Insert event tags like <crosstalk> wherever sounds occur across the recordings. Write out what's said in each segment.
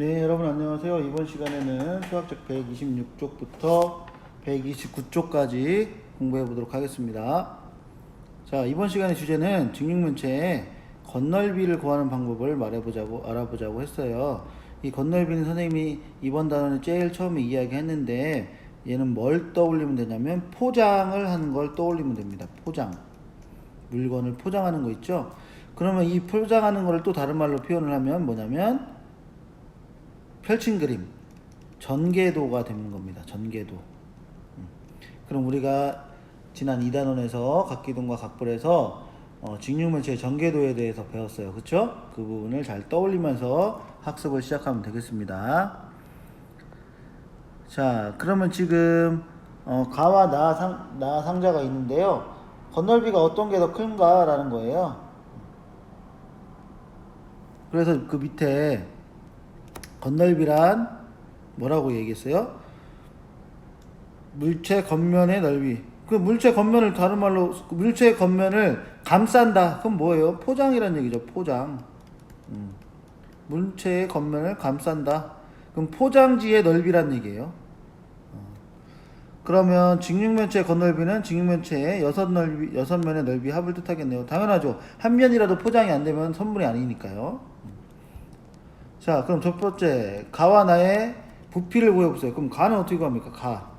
네, 여러분 안녕하세요. 이번 시간에는 수학적 126쪽부터 129쪽까지 공부해 보도록 하겠습니다. 자, 이번 시간의 주제는 증육면체의 건널비를 구하는 방법을 말해보자고, 알아보자고 했어요. 이 건널비는 선생님이 이번 단원에 제일 처음에 이야기했는데 얘는 뭘 떠올리면 되냐면 포장을 하는 걸 떠올리면 됩니다. 포장. 물건을 포장하는 거 있죠? 그러면 이 포장하는 거를 또 다른 말로 표현을 하면 뭐냐면 펼친 그림 전개도가 되는 겁니다. 전개도. 음. 그럼 우리가 지난 2단원에서 각기동과 각불에서 어, 직육면체의 전개도에 대해서 배웠어요. 그렇죠? 그 부분을 잘 떠올리면서 학습을 시작하면 되겠습니다. 자, 그러면 지금 어, 가와 나, 상, 나 상자가 있는데요. 건널비가 어떤 게 더 큰가라는 거예요. 그래서 그 밑에 건널비란 뭐라고 얘기했어요? 물체 겉면의 넓이. 그 물체 겉면을 다른 말로 그 물체 겉면을 감싼다. 그럼 뭐예요? 포장이란 얘기죠. 포장. 음. 물체의 겉면을 감싼다. 그럼 포장지의 넓이란 얘기예요. 어. 그러면 직육면체 건널비는 직육면체의 여섯 넓이 여섯 면의 넓이 합을 뜻하겠네요. 당연하죠. 한 면이라도 포장이 안 되면 선물이 아니니까요. 자, 그럼 첫 번째 가와 나의 부피를 구해보세요. 그럼 가는 어떻게 구합니까? 가.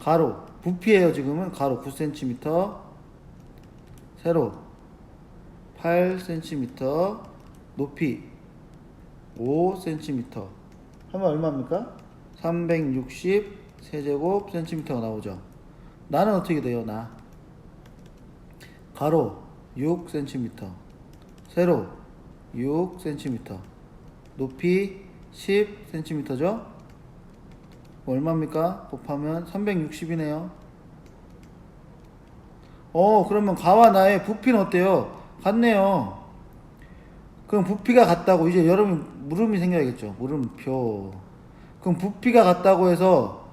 가로. 부피예요, 지금은. 가로 9cm. 세로 8cm. 높이 5cm. 하면 얼마입니까? 360 세제곱 센티미터가 나오죠. 나는 어떻게 돼요, 나? 가로 6cm. 세로 6cm. 높이 10cm죠? 얼마입니까? 곱하면 360이네요. 어, 그러면 가와 나의 부피는 어때요? 같네요. 그럼 부피가 같다고 이제 여러분 물음이 생겨야겠죠. 물음표. 그럼 부피가 같다고 해서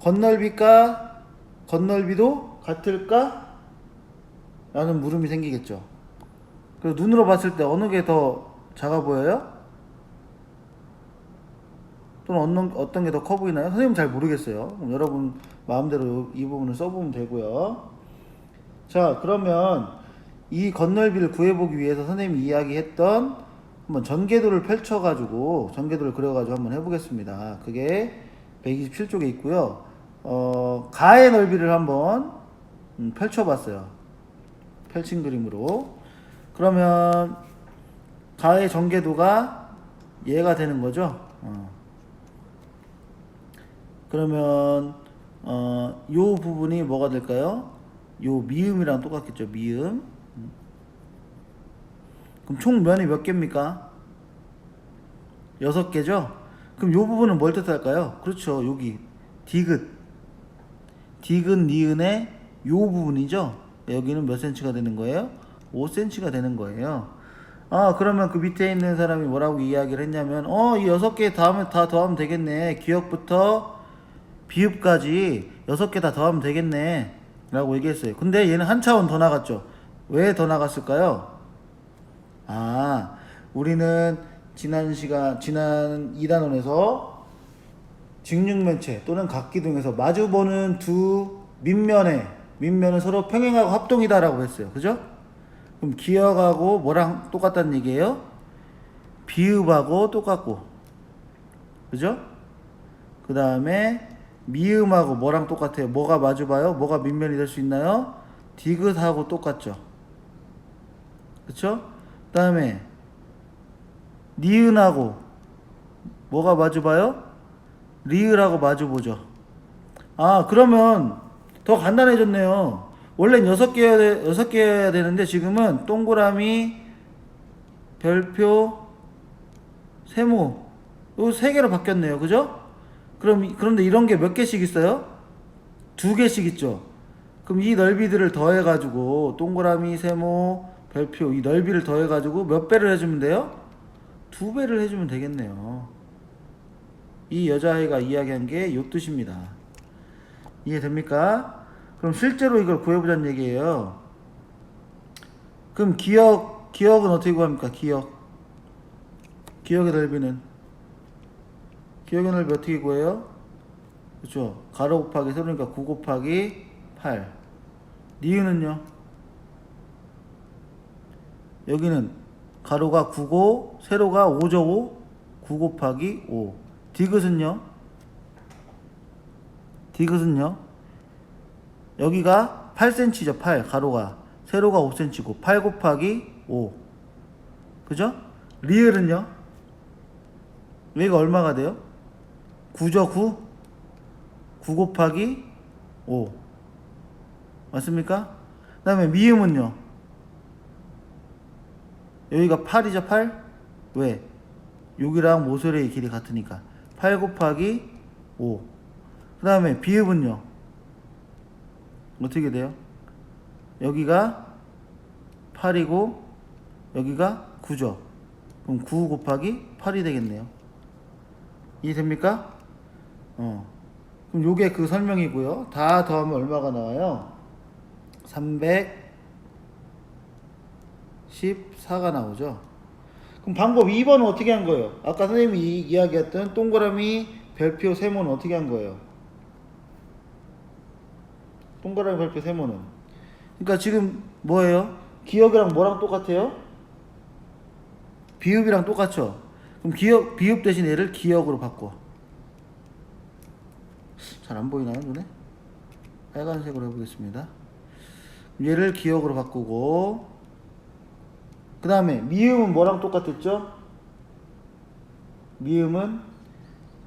건널비가 건널비도 같을까? 라는 물음이 생기겠죠. 그리고 눈으로 봤을 때 어느 게 더 작아 보여요? 또는 어떤, 어떤 게 더 커 보이나요? 선생님 잘 모르겠어요. 그럼 여러분 마음대로 이 부분을 써보면 되고요. 자, 그러면 이 건널비를 구해보기 위해서 선생님이 이야기했던 한번 전개도를 펼쳐가지고 전개도를 그려가지고 한번 해보겠습니다. 그게 127쪽에 있고요. 어, 가의 넓이를 한번 음, 펼쳐봤어요. 펼친 그림으로. 그러면 가의 전개도가 얘가 되는 거죠. 어. 그러면 어, 요 부분이 뭐가 될까요? 요 미음이랑 똑같겠죠. 미음. 음. 그럼 총 면이 몇 개입니까? 여섯 개죠? 그럼 요 부분은 뭘 뜻할까요? 그렇죠. 여기 디귿. 디귿 니은의 요 부분이죠. 여기는 몇 센치가 되는 거예요? 5cm가 되는 거예요. 아, 그러면 그 밑에 있는 사람이 뭐라고 이야기를 했냐면, 어, 이 여섯 개 다음에 다 더하면 되겠네. 기억부터 비읍까지 여섯 개 다 더하면 되겠네. 라고 얘기했어요. 근데 얘는 한 차원 더 나갔죠. 왜 더 나갔을까요? 아, 우리는 지난 시간, 지난 2단원에서 직육면체 또는 각기둥에서 마주보는 두 밑면에, 밑면은 서로 평행하고 합동이다 라고 했어요. 그죠? 그럼 기억하고 뭐랑 똑같다는 얘기예요? 비읍하고 똑같고. 그죠? 그 다음에 미음하고 뭐랑 똑같아요? 뭐가 마주봐요? 뭐가 밑면이 될 수 있나요? 디귿하고 똑같죠. 그쵸? 그 다음에 니은하고 뭐가 마주봐요? 리을하고 마주보죠. 아 그러면 더 간단해졌네요. 원래는 여섯 돼, 여섯 개여야 되는데 지금은 동그라미, 별표, 세모 요 세 개로 바뀌었네요. 그죠? 그럼 이- 그런데 이런 게 몇 개씩 있어요? 두 개씩 있죠. 그럼 이 넓이들을 더해 가지고 동그라미, 세모, 별표 이 넓이를 더해 가지고 몇 배를 해 주면 돼요? 두 배를 해 주면 되겠네요. 이 여자아이가 이야기한 게 요 뜻입니다. 이해됩니까? 그럼 실제로 이걸 구해보자는 얘기예요. 그럼 기억, 기억은 어떻게 구합니까? 기억. 기억의 넓이는 기억의 넓이 어떻게 구해요? 그렇죠. 가로 곱하기 세로니까 9 곱하기 8. 니은은요? 여기는 가로가 9고 세로가 5죠 5. 9 곱하기 5. 디귿은요? 디귿은요? 여기가 8cm죠 8 가로가 세로가 5cm고 8 곱하기 5 그죠? 리을은요? 여기가 얼마가 돼요? 9죠 9 9 곱하기 5 맞습니까? 그 다음에 미음은요 여기가 8이죠 8 왜? 여기랑 모서리의 길이 같으니까 8 곱하기 5그 다음에 비읍은요 어떻게 돼요? 여기가 8이고 여기가 9죠. 그럼 9 곱하기 8이 되겠네요. 이해됩니까? 어. 그럼 요게 그 설명이고요. 다 더하면 얼마가 나와요? 314가 나오죠. 그럼 방법 2번은 어떻게 한 거예요? 아까 선생님이 이- 이야기했던 동그라미 별표 세모는 어떻게 한 거예요? 동그라미 별표 세모는 그러니까 지금 뭐예요? 기억이랑 뭐랑 똑같아요? 비읍이랑 똑같죠? 그럼 기억, 비읍 대신 얘를 기억으로 바꿔 잘 안 보이나요 눈에? 빨간색으로 해보겠습니다 얘를 기억으로 바꾸고 그 다음에 미음은 뭐랑 똑같았죠? 미음은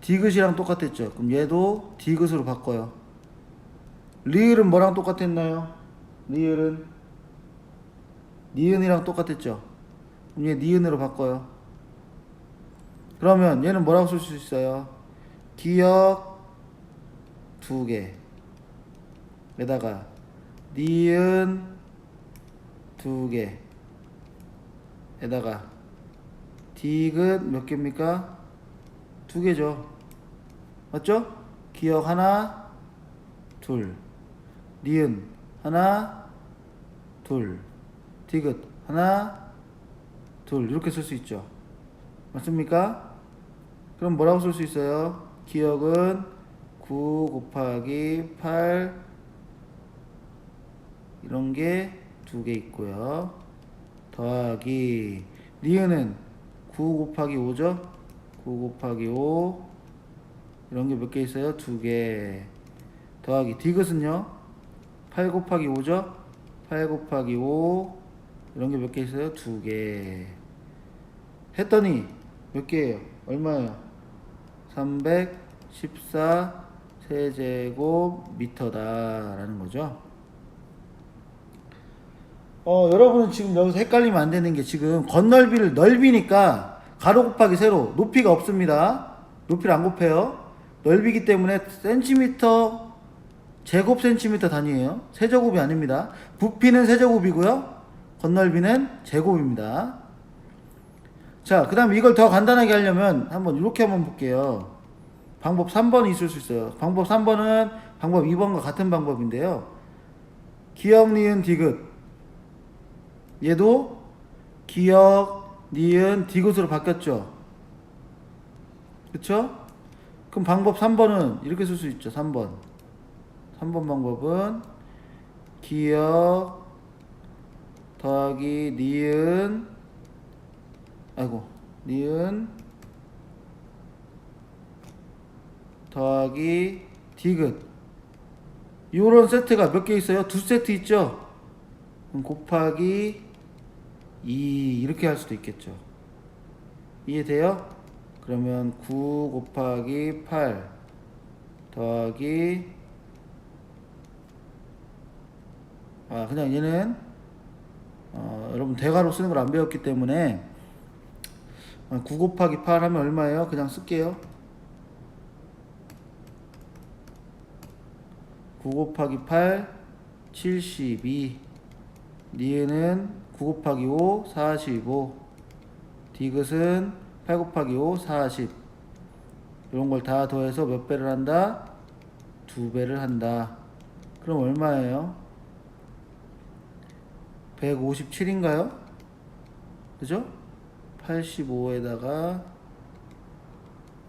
디귿이랑 똑같았죠 그럼 얘도 디귿으로 바꿔요 리을은 뭐랑 똑같았나요? 리을은 니은이랑 똑같았죠? 그럼 얘 니은으로 바꿔요. 그러면 얘는 뭐라고 쓸 수 있어요? 기억 두 개에다가 니은 두 개에다가 디귿 몇 개입니까? 두 개죠. 맞죠? 기억 하나, 둘. 니은 하나 둘. 디귿 하나 둘. 이렇게 쓸 수 있죠. 맞습니까? 그럼 뭐라고 쓸 수 있어요? 기억은 9 곱하기 8 이런 게 두 개 있고요. 더하기 니은은 9 곱하기 5죠? 9 곱하기 5 이런 게 몇 개 있어요? 두 개. 더하기 디귿은요 8 곱하기 5죠? 8 곱하기 5 이런 게 몇 개 있어요? 두 개. 했더니 몇 개예요? 얼마예요? 314 세제곱 미터다라는 거죠? 어 여러분은 지금 여기서 헷갈리면 안 되는 게 지금 건널비를 넓이니까 가로 곱하기 세로 높이가 없습니다. 높이를 안 곱해요. 넓이기 때문에 센티미터 제곱 센티미터 단위예요. 세제곱이 아닙니다. 부피는 세제곱이고요. 건널비는 제곱입니다. 자, 그 다음 이걸 더 간단하게 하려면 한번 이렇게 한번 볼게요. 방법 3번이 있을 수 있어요. 방법 3번은 방법 2번과 같은 방법인데요. 기억, 니은, 디귿. 얘도 기억, 니은, 디귿으로 바뀌었죠. 그쵸? 그럼 방법 3번은 이렇게 쓸 수 있죠. 3번. 3번 방법은 기억 더하기 니은 아이고 니은 더하기 디귿 요런 세트가 몇 개 있어요? 두 세트 있죠? 곱하기 2 이렇게 할 수도 있겠죠. 이해돼요? 그러면 9 곱하기 8 더하기 아 그냥 얘는 어, 여러분 대괄호 쓰는 걸 안 배웠기 때문에 어, 9 곱하기 8 하면 얼마예요? 그냥 쓸게요 9 곱하기 8 72 니은은 9 곱하기 5 45 디귿은 8 곱하기 5 40 이런 걸 다 더해서 몇 배를 한다? 두 배를 한다 그럼 얼마예요? 157인가요? 그죠? 85에다가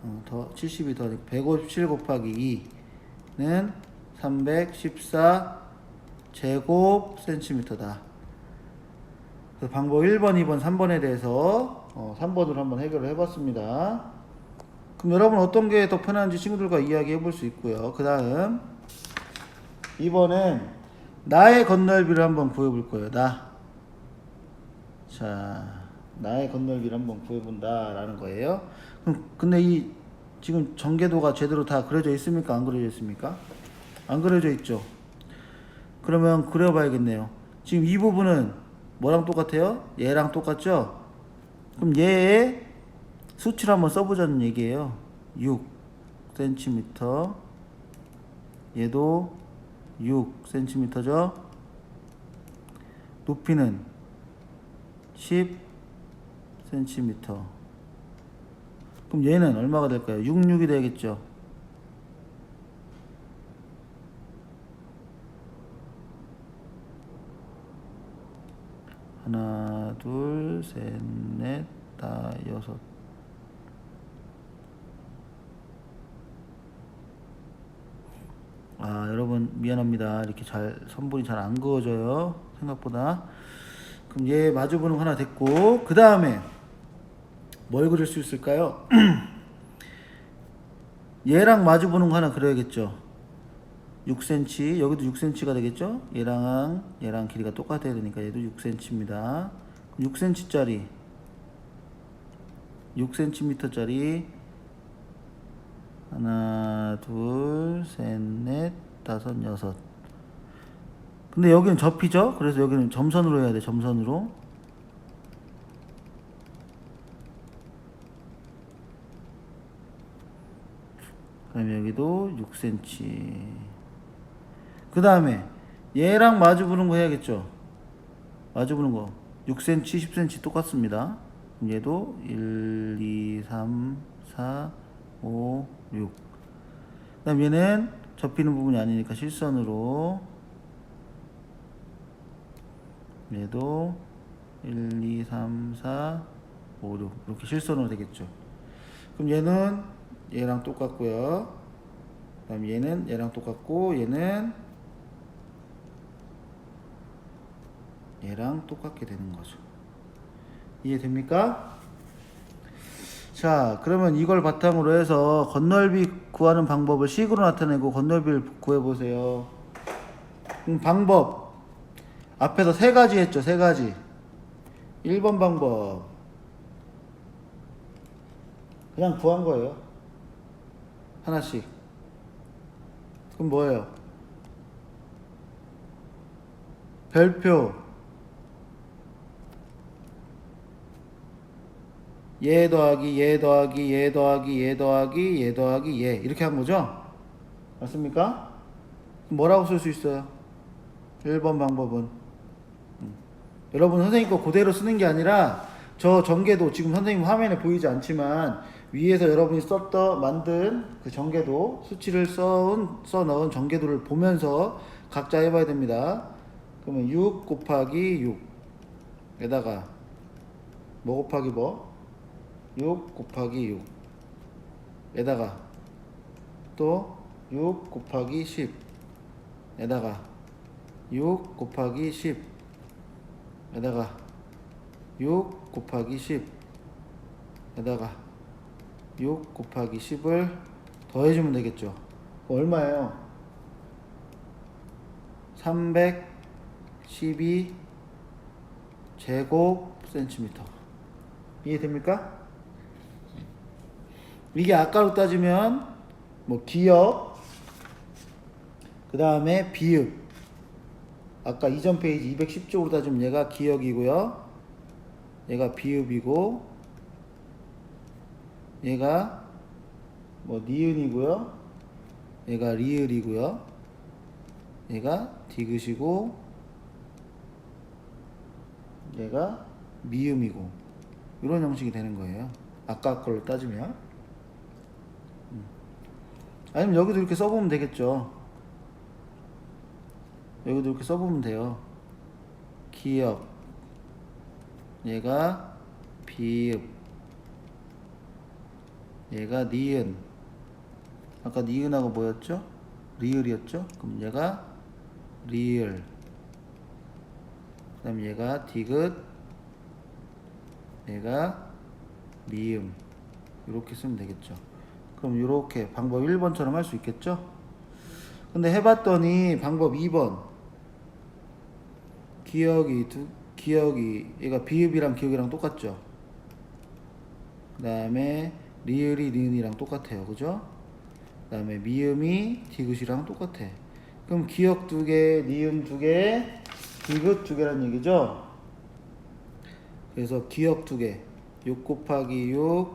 어, 더 70이 더 157 곱하기 2는 314 제곱 센티미터다. 방법 1번, 2번, 3번에 대해서 어, 3번으로 한번 해결을 해봤습니다. 그럼 여러분 어떤 게 더 편한지 친구들과 이야기해 볼 수 있고요. 그 다음 이번엔 나의 건널비를 한번 구해볼 거예요. 나. 자, 나의 건널비를 한번 구해본다라는 거예요. 그럼 근데 이 지금 전개도가 제대로 다 그려져 있습니까? 안 그려져 있습니까? 안 그려져 있죠. 그러면 그려봐야겠네요. 지금 이 부분은 뭐랑 똑같아요? 얘랑 똑같죠? 그럼 얘의 수치를 한번 써보자는 얘기예요. 6cm. 얘도 6cm죠? 높이는 10cm. 그럼 얘는 얼마가 될까요? 6, 6이 되겠죠? 하나, 둘, 셋, 넷, 다, 여섯. 아, 여러분 미안합니다. 이렇게 잘 선분이 잘 안 그어져요. 생각보다. 그럼 얘 마주보는 거 하나 됐고 그 다음에 뭘 그릴 수 있을까요? <clears throat> 얘랑 마주보는 거 하나 그려야겠죠. 6cm 여기도 6cm가 되겠죠? 얘랑 얘랑 길이가 똑같아야 되니까 얘도 6cm입니다. 6cm짜리 6cm짜리 하나 둘 셋 넷 다섯 여섯. 근데 여기는 접히죠? 그래서 여기는 점선으로 해야 돼 점선으로. 그다음에 여기도 6cm 그 다음에 얘랑 마주 보는 거 해야겠죠? 마주 보는 거. 6cm 10cm 똑같습니다. 그럼 얘도 1 2 3 4 5 6 그 다음 얘는 접히는 부분이 아니니까 실선으로 얘도 1 2 3 4 5 6 이렇게 실선으로 되겠죠 그럼 얘는 얘랑 똑같고요 그다음 얘는 얘랑 똑같고 얘는 얘랑 똑같게 되는 거죠. 이해됩니까? 자, 그러면 이걸 바탕으로 해서 건널비 구하는 방법을 식으로 나타내고 건널비를 구해 보세요. 음, 방법 앞에서 세 가지 했죠, 세 가지. 1번 방법 그냥 구한 거예요. 하나씩. 그럼 뭐예요? 별표 얘 더하기 얘 더하기 얘 더하기 얘 더하기 얘 더하기 얘 이렇게 한 거죠? 맞습니까? 뭐라고 쓸 수 있어요? 1번 방법은 음. 여러분 선생님 거 그대로 쓰는 게 아니라 저 전개도 지금 선생님 화면에 보이지 않지만 위에서 여러분이 썼던 만든 그 전개도 수치를 써온 써 넣은 전개도를 보면서 각자 해봐야 됩니다. 그러면 6 곱하기 6에다가 뭐 곱하기 뭐? 6 곱하기 6에다가 또 6 곱하기 10에다가 6 곱하기 10에다가 6 곱하기 10에다가 6 곱하기 10을 더해주면 되겠죠. 얼마예요? 312 제곱 센티미터. 이해됩니까? 이게 아까로 따지면 뭐 기역 그 다음에 비읍. 아까 이전 페이지 210쪽으로 따지면 얘가 기역이고요. 얘가 비읍이고 얘가 뭐 니은이고요. 얘가 리을이고요. 얘가 디귿이고 얘가 미음이고 이런 형식이 되는 거예요. 아까 걸로 따지면 아니면 여기도 이렇게 써보면 되겠죠. 여기도 이렇게 써보면 돼요. 기역. 얘가 비읍. 얘가 니은. 아까 니은하고 뭐였죠? 리을이었죠? 그럼 얘가 리을. 그 다음 얘가 디귿. 얘가 미음. 이렇게 쓰면 되겠죠. 그럼 이렇게 방법 1번처럼 할 수 있겠죠? 근데 해봤더니 방법 2번. 기억이 두, 기억이 얘가 비읍이랑 기억이랑 똑같죠? 그 다음에 리을이 니은이랑 똑같아요. 그죠? 그 다음에 미음이 디귿이랑 똑같아. 그럼 기억 두 개, 니은 두 개, 디귿 두 개란 얘기죠? 그래서 기억 두 개, 6 곱하기 6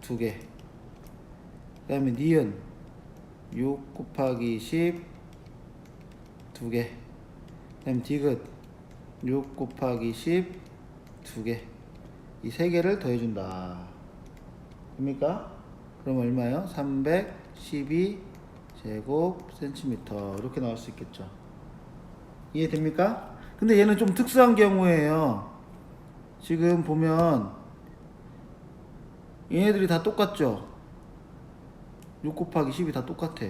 두 개. 그 다음에 니은 6 곱하기 10두 개. 그 다음에 디귿 6 곱하기 10두 개. 이세 개를 더해준다. 됩니까? 그럼 얼마예요? 312 제곱 센티미터 이렇게 나올 수 있겠죠. 이해됩니까? 근데 얘는 좀 특수한 경우예요. 지금 보면 얘네들이 다 똑같죠? 6 곱하기 10이 다 똑같아.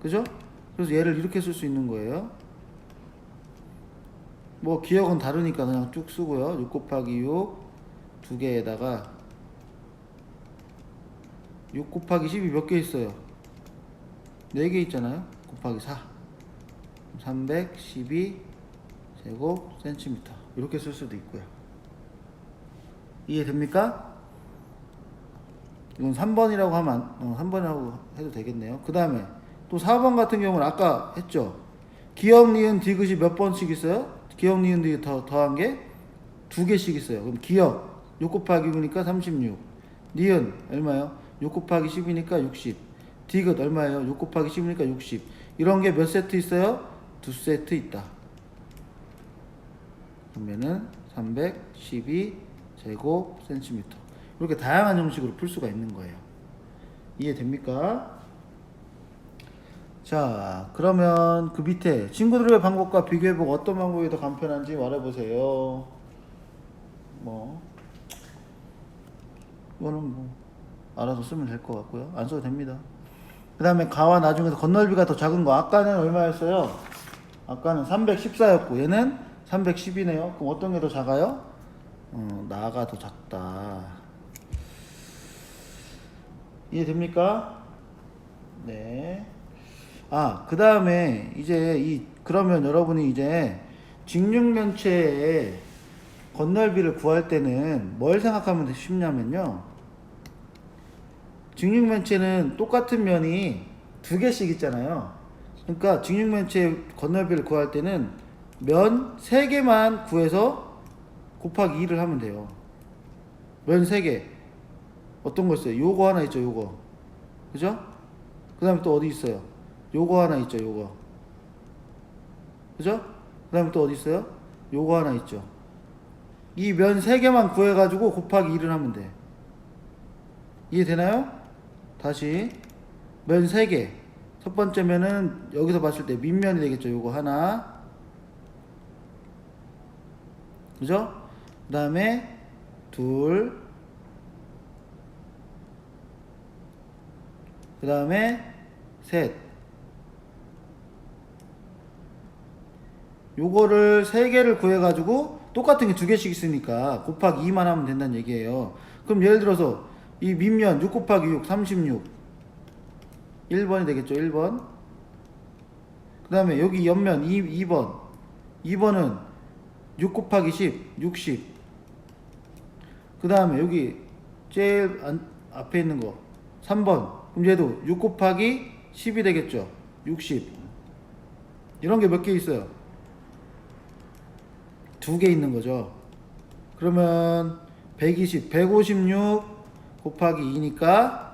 그죠? 그래서 얘를 이렇게 쓸 수 있는 거예요. 뭐 기억은 다르니까 그냥 쭉 쓰고요. 6 곱하기 6 두 개에다가 6 곱하기 10이 몇 개 있어요? 4개 있잖아요. 곱하기 4. 312 제곱 센티미터. 이렇게 쓸 수도 있고요. 이해됩니까? 이건 3번이라고 하면 안- 어, 3번이라고 해도 되겠네요. 그 다음에 또 4번 같은 경우는 아까 했죠. 기억, 니은, 디귿이 몇 번씩 있어요? 기억, 니은, 디귿 더, 더한 게 두 개씩 있어요. 그럼 기억 6 곱하기 9니까 36. 니은 얼마예요? 6 곱하기 10이니까 60. 디귿 얼마예요? 6 곱하기 10이니까 60. 이런 게 몇 세트 있어요? 두 세트 있다. 그러면은 312 제곱 센티미터. 이렇게 다양한 형식으로 풀 수가 있는 거예요. 이해됩니까? 자, 그러면 그 밑에 친구들의 방법과 비교해보고 어떤 방법이 더 간편한지 말해보세요. 뭐, 이거는 뭐, 알아서 쓰면 될 것 같고요. 안 써도 됩니다. 그 다음에 가와 나중에서 건널비가 더 작은 거. 아까는 얼마였어요? 아까는 314였고, 얘는 310이네요. 그럼 어떤 게 더 작아요? 어, 나가 더 작다. 이해됩니까? 네. 아, 그 다음에 이제 이, 그러면 여러분이 이제 직육면체의 건널비를 구할 때는 뭘 생각하면 더 쉽냐면요. 직육면체는 똑같은 면이 두 개씩 있잖아요. 그러니까 직육면체 건널비를 구할 때는 면세 개만 구해서 곱하기 2를 하면 돼요. 면세 개. 어떤 거 있어요? 요거 하나 있죠, 요거. 그죠? 그 다음에 또 어디 있어요? 요거 하나 있죠, 요거. 그죠? 그 다음에 또 어디 있어요? 요거 하나 있죠. 이 면 세 개만 구해가지고 곱하기 1을 하면 돼. 이해되나요? 다시. 면 세 개. 첫 번째 면은 여기서 봤을 때 밑면이 되겠죠, 요거 하나. 그죠? 그 다음에 둘. 그 다음에 셋. 요거를 세 개를 구해 가지고 똑같은 게 두 개씩 있으니까 곱하기 2만 하면 된다는 얘기예요. 그럼 예를 들어서 이 밑면 6 곱하기 6, 36. 1번이 되겠죠, 1번. 그 다음에 여기 옆면 2, 2번. 2번은 6 곱하기 10, 60. 그 다음에 여기 제일 안- 앞에 있는 거 3번. 그럼 얘도 6 곱하기 10이 되겠죠. 60. 이런 게 몇 개 있어요? 두 개 있는 거죠. 그러면 120, 156 곱하기 2니까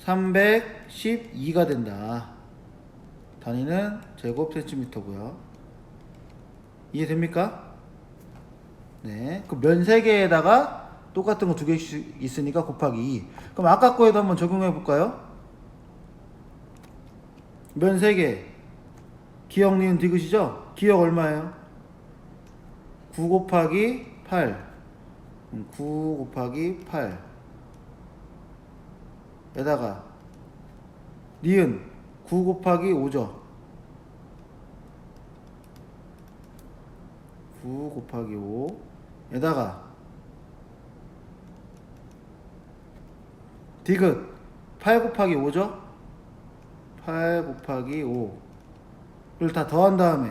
312가 된다. 단위는 제곱 센티미터고요. 이해됩니까? 네. 그면 3개에다가 똑같은 거 두 개씩 있으니까 곱하기 2. 그럼 아까 거에도 한번 적용해 볼까요? 면 3개. 기억, 니은, 디귿이죠? 기억 얼마예요? 9 곱하기 8. 음, 9 곱하기 8. 에다가 니은 9 곱하기 5죠. 9 곱하기 5 에다가 디귿 8 곱하기 5죠? 8 곱하기 5를 다 더한 다음에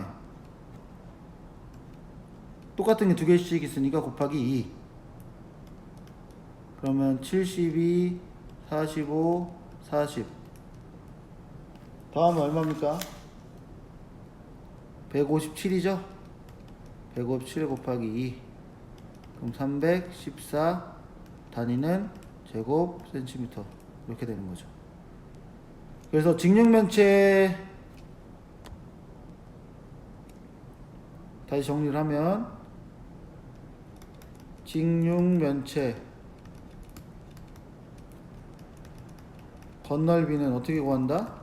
똑같은 게 두 개씩 있으니까 곱하기 2 그러면 72, 45, 40 더하면 얼마입니까? 157이죠? 157 곱하기 2 그럼 314 단위는 제곱 센티미터 이렇게 되는 거죠. 그래서 직육면체 다시 정리를 하면 직육면체 건널비는 어떻게 구한다?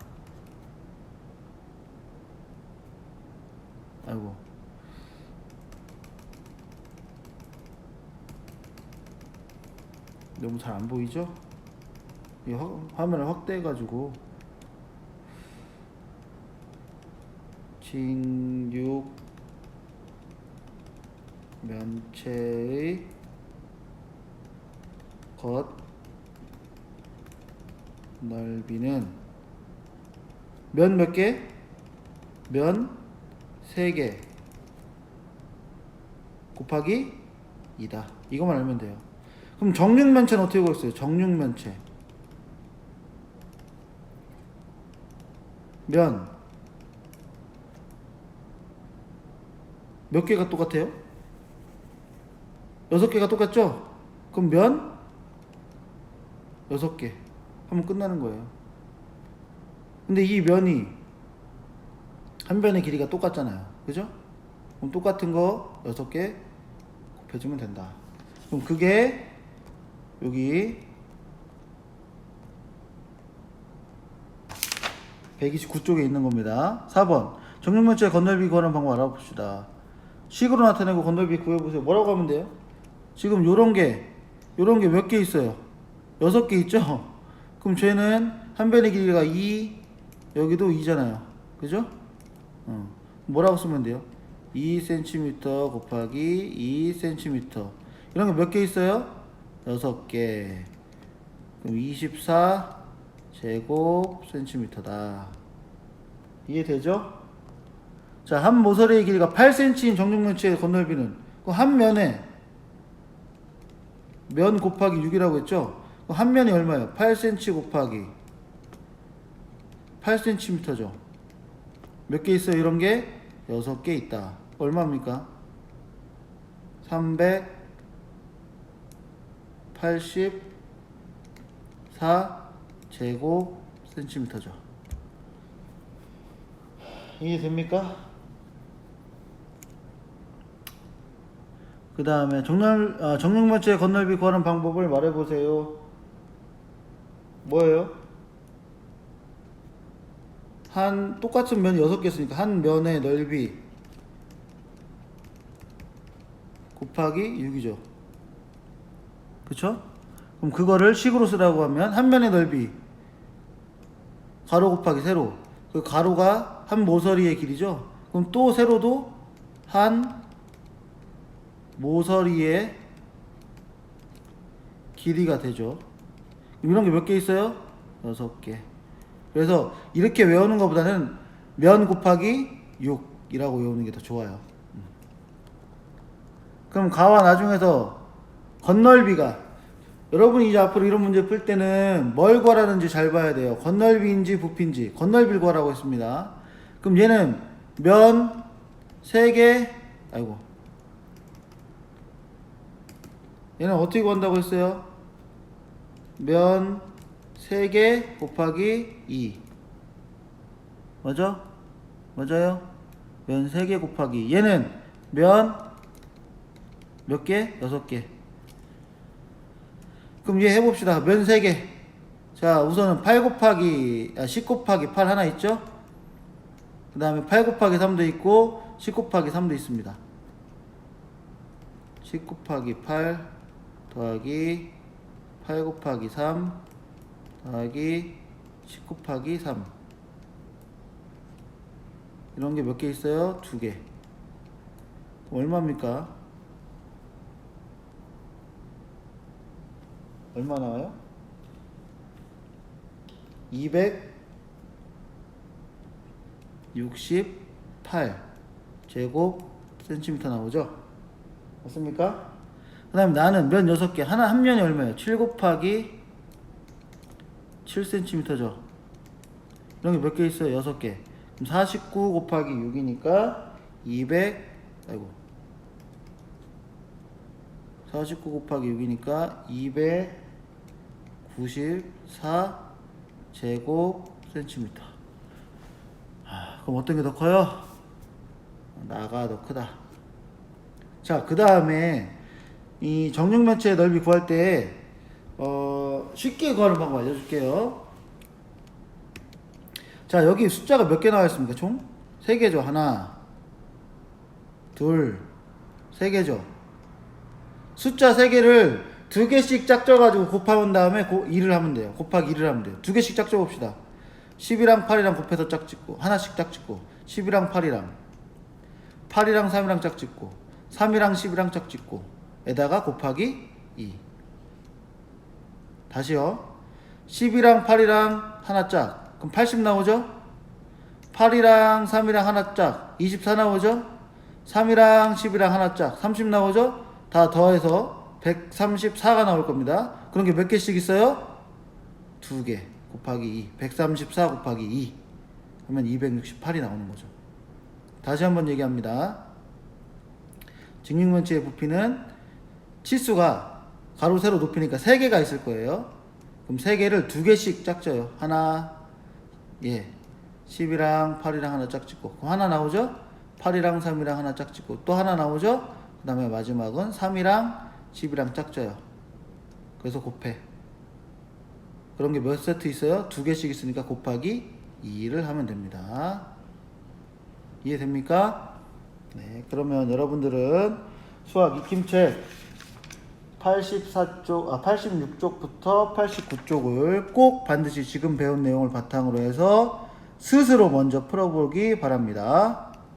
아이고 너무 잘 안 보이죠? 이 화, 화면을 확대해가지고 직육 면체의 겉 넓이는 면 몇 개? 면 3개 곱하기 2다. 이것만 알면 돼요. 그럼 정육면체는 어떻게 구했어요? 정육면체. 면. 몇 개가 똑같아요? 여섯 개가 똑같죠? 그럼 면? 여섯 개. 하면 끝나는 거예요. 근데 이 면이 한 변의 길이가 똑같잖아요. 그죠? 그럼 똑같은 거 여섯 개 곱해주면 된다. 그럼 그게 여기 129쪽에 있는 겁니다. 4번 정육면체 건널비 구하는 방법 알아봅시다. 식으로 나타내고 건널비 구해보세요. 뭐라고 하면 돼요? 지금 요런 게 요런 게 몇 개 있어요? 여섯 개 있죠? <laughs> 그럼 쟤는 한 변의 길이가 2 여기도 2잖아요. 그죠? 어. 뭐라고 쓰면 돼요? 2cm 곱하기 2cm 이런 거몇개 있어요? 6개 그럼 24 제곱 센티미터다 이해되죠? 자, 한 모서리의 길이가 8cm인 정육면체의 건널비는 그한 면에 면 곱하기 6이라고 했죠? 그한 면이 얼마예요? 8cm 곱하기 8cm죠. 몇 개 있어요? 이런 게 6개 있다. 얼마입니까? 384 제곱 센티미터죠. 이해됩니까? 그 다음에 정렬, 아, 정육면체의 건널비 구하는 방법을 말해보세요. 뭐예요? 한 똑같은 면이 6개 있으니까 한 면의 넓이 곱하기 6이죠. 그쵸? 그럼 그거를 식으로 쓰라고 하면 한 면의 넓이 가로 곱하기 세로 그 가로가 한 모서리의 길이죠. 그럼 또 세로도 한 모서리의 길이가 되죠. 이런 게 몇 개 있어요? 여섯 개. 그래서 이렇게 외우는 것보다는 면 곱하기 6이라고 외우는 게 더 좋아요. 음. 그럼 가와 나중에서 건널비가 여러분이 이제 앞으로 이런 문제 풀 때는 뭘 구하라는지 잘 봐야 돼요. 건널비인지 부피인지 건널비를 구하라고 했습니다. 그럼 얘는 면 3개 아이고 얘는 어떻게 구한다고 했어요? 면 3개 곱하기 2 맞아? 맞아요? 면 3개 곱하기 얘는 면 몇 개? 6개 그럼 얘 해봅시다 면 3개 자 우선은 8 곱하기 아, 10 곱하기 8 하나 있죠? 그 다음에 8 곱하기 3도 있고 10 곱하기 3도 있습니다 10 곱하기 8 더하기 8 곱하기 3 더하기 10 곱하기 3 이런 게 몇 개 있어요? 두 개. 얼마입니까? 얼마 나와요? 268 제곱 센티미터 나오죠? 맞습니까? 그 다음에 나는 면 6개 하나 한 면이 얼마예요? 7 곱하기 7cm죠 이런 게 몇 개 있어요? 6개 그럼 49 곱하기 6이니까 200 아이고 49 곱하기 6이니까 294 제곱 센티미터. 아, 그럼 어떤 게 더 커요? 나가 더 크다. 자 그 다음에 이 정육 면체의 넓이 구할 때 어, 쉽게 구하는 방법 알려줄게요. 자 여기 숫자가 몇 개 나와 있습니까? 총? 세 개죠 하나 둘 세 개죠 숫자 세 개를 두 개씩 짝져가지고 곱하면 다음에 고 2를 하면 돼요. 곱하기 2를 하면 돼요. 두 개씩 짝져 봅시다. 10이랑 8이랑 곱해서 짝짓고 하나씩 짝짓고 10이랑 8이랑 8이랑 3이랑 짝짓고 3이랑 10이랑 짝짓고 에다가 곱하기 2 다시요. 10이랑 8이랑 하나 짝. 그럼 80 나오죠? 8이랑 3이랑 하나 짝. 24 나오죠? 3이랑 10이랑 하나 짝. 30 나오죠 다 더해서 134가 나올 겁니다 그런 게 몇 개씩 있어요? 두 개 곱하기 2 134 곱하기 2 하면 268이 나오는 거죠 다시 한번 얘기합니다 직육면체의 부피는 치수가 가로 세로 높이니까 3개가 있을 거예요. 그럼 3개를 두 개씩 짝져요. 하나, 예. 10이랑 8이랑 하나 짝짓고. 하나 나오죠? 8이랑 3이랑 하나 짝짓고. 또 하나 나오죠? 그 다음에 마지막은 3이랑 10이랑 짝져요. 그래서 곱해. 그런 게 몇 세트 있어요? 두 개씩 있으니까 곱하기 2를 하면 됩니다. 이해됩니까? 네, 그러면 여러분들은 수학 익힘책 84쪽, 아, 86쪽부터 89쪽을 꼭 반드시 지금 배운 내용을 바탕으로 해서 스스로 먼저 풀어보기 바랍니다.